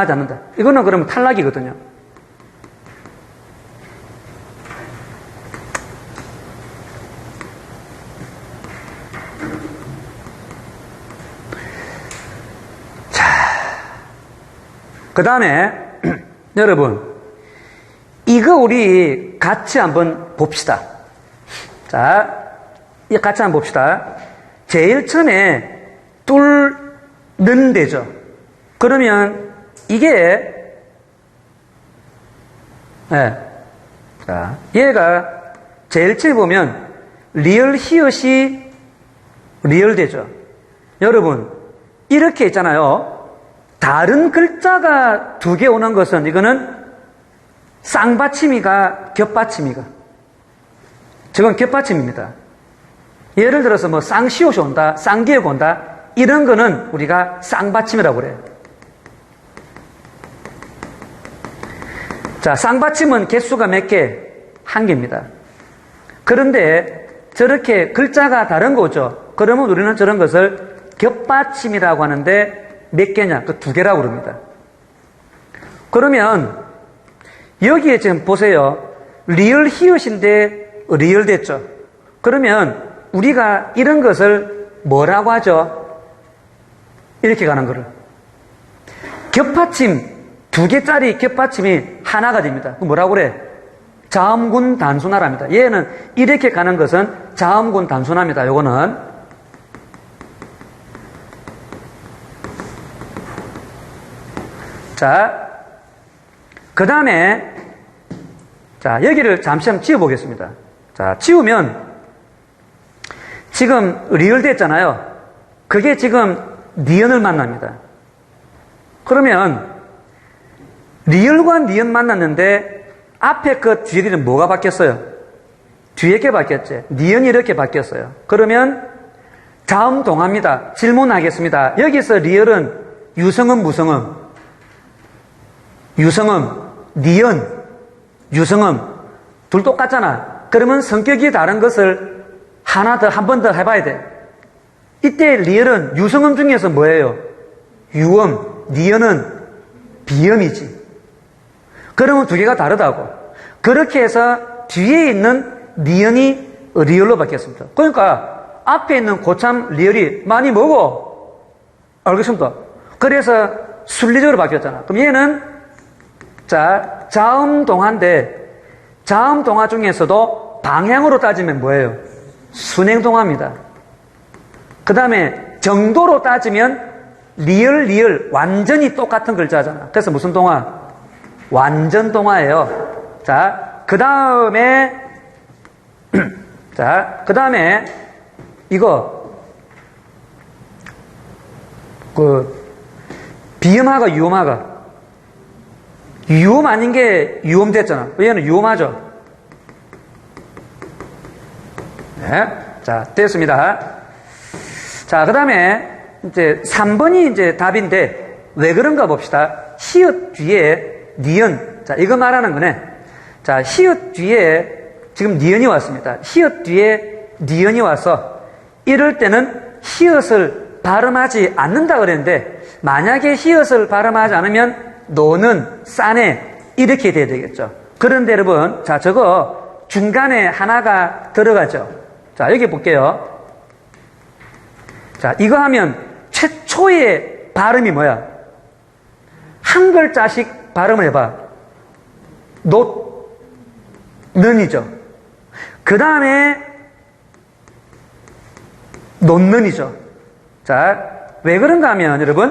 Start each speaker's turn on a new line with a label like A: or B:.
A: 하지 않는다. 이거는 그러면 탈락이거든요. 그 다음에, 여러분, 이거 우리 같이 한번 봅시다. 자, 이 같이 한번 봅시다. 제일 처음에 뚫는 데죠. 그러면 이게, 예. 자, 얘가 제일 처음에 보면 리얼 히읗이 리얼 되죠. 여러분, 이렇게 있잖아요. 다른 글자가 두 개 오는 것은 이거는 쌍받침이가 겹받침이가. 저건 겹받침입니다. 예를 들어서 뭐 쌍시옷이 온다, 쌍기역 온다, 이런 거는 우리가 쌍받침이라고 그래요. 자, 쌍받침은 개수가 몇 개? 한 개입니다. 그런데 저렇게 글자가 다른 거죠. 그러면 우리는 저런 것을 겹받침이라고 하는데 몇 개냐? 그 두 개라고 그럽니다. 그러면 여기에 지금 보세요. 리얼 히읗인데 리얼 됐죠. 그러면 우리가 이런 것을 뭐라고 하죠? 이렇게 가는 거를. 겹받침, 두 개짜리 겹받침이 하나가 됩니다. 그 뭐라고 그래? 자음군 단순화랍니다. 얘는 이렇게 가는 것은 자음군 단순화입니다. 요거는. 자, 그 다음에, 자, 여기를 잠시 한번 지워보겠습니다. 자, 지우면, 지금 리얼 됐잖아요. 그게 지금 니언을 만납니다. 그러면, 리얼과 니언 만났는데, 앞에 그 뒤에는 뭐가 바뀌었어요? 뒤에 게 바뀌었지. 니언이 이렇게 바뀌었어요. 그러면, 다음 동화입니다. 질문하겠습니다. 여기서 리얼은 유성음, 무성음? 유성음, 니은, 유성음, 둘 똑같잖아. 그러면 성격이 다른 것을 하나 더, 한 번 더 해봐야 돼. 이때 리얼은 유성음 중에서 뭐예요? 유음, 니은은 비음이지. 그러면 두 개가 다르다고. 그렇게 해서 뒤에 있는 니은이 리얼로 바뀌었습니다. 그러니까 앞에 있는 고참 리얼이 많이 뭐고? 알겠습니다. 그래서 순리적으로 바뀌었잖아. 그럼 얘는 자, 자음 동화인데, 자음 동화 중에서도 방향으로 따지면 뭐예요? 순행 동화입니다. 그 다음에 정도로 따지면 리얼, 리얼, 완전히 똑같은 글자잖아. 그래서 무슨 동화? 완전 동화예요. 자, 그 다음에, 자, 그 다음에, 이거, 그, 비음화가 유음화가. 유음 아닌 게 유음 됐잖아. 얘는 유음하죠. 네. 자, 됐습니다. 자, 그 다음에 이제 3번이 이제 답인데 왜 그런가 봅시다. 히읗 뒤에 니은. 자, 이거 말하는 거네. 자, 히읗 뒤에 지금 니은이 왔습니다. 히읗 뒤에 니은이 와서 이럴 때는 히읗을 발음하지 않는다 그랬는데 만약에 히읗을 발음하지 않으면 노는 싸네 이렇게 돼야 되겠죠. 그런데 여러분, 자 저거 중간에 하나가 들어가죠. 자 여기 볼게요. 자 이거 하면 최초의 발음이 뭐야? 한 글자씩 발음을 해봐. 노는이죠. 그 다음에 놓는이죠. 자 왜 그런가 하면 여러분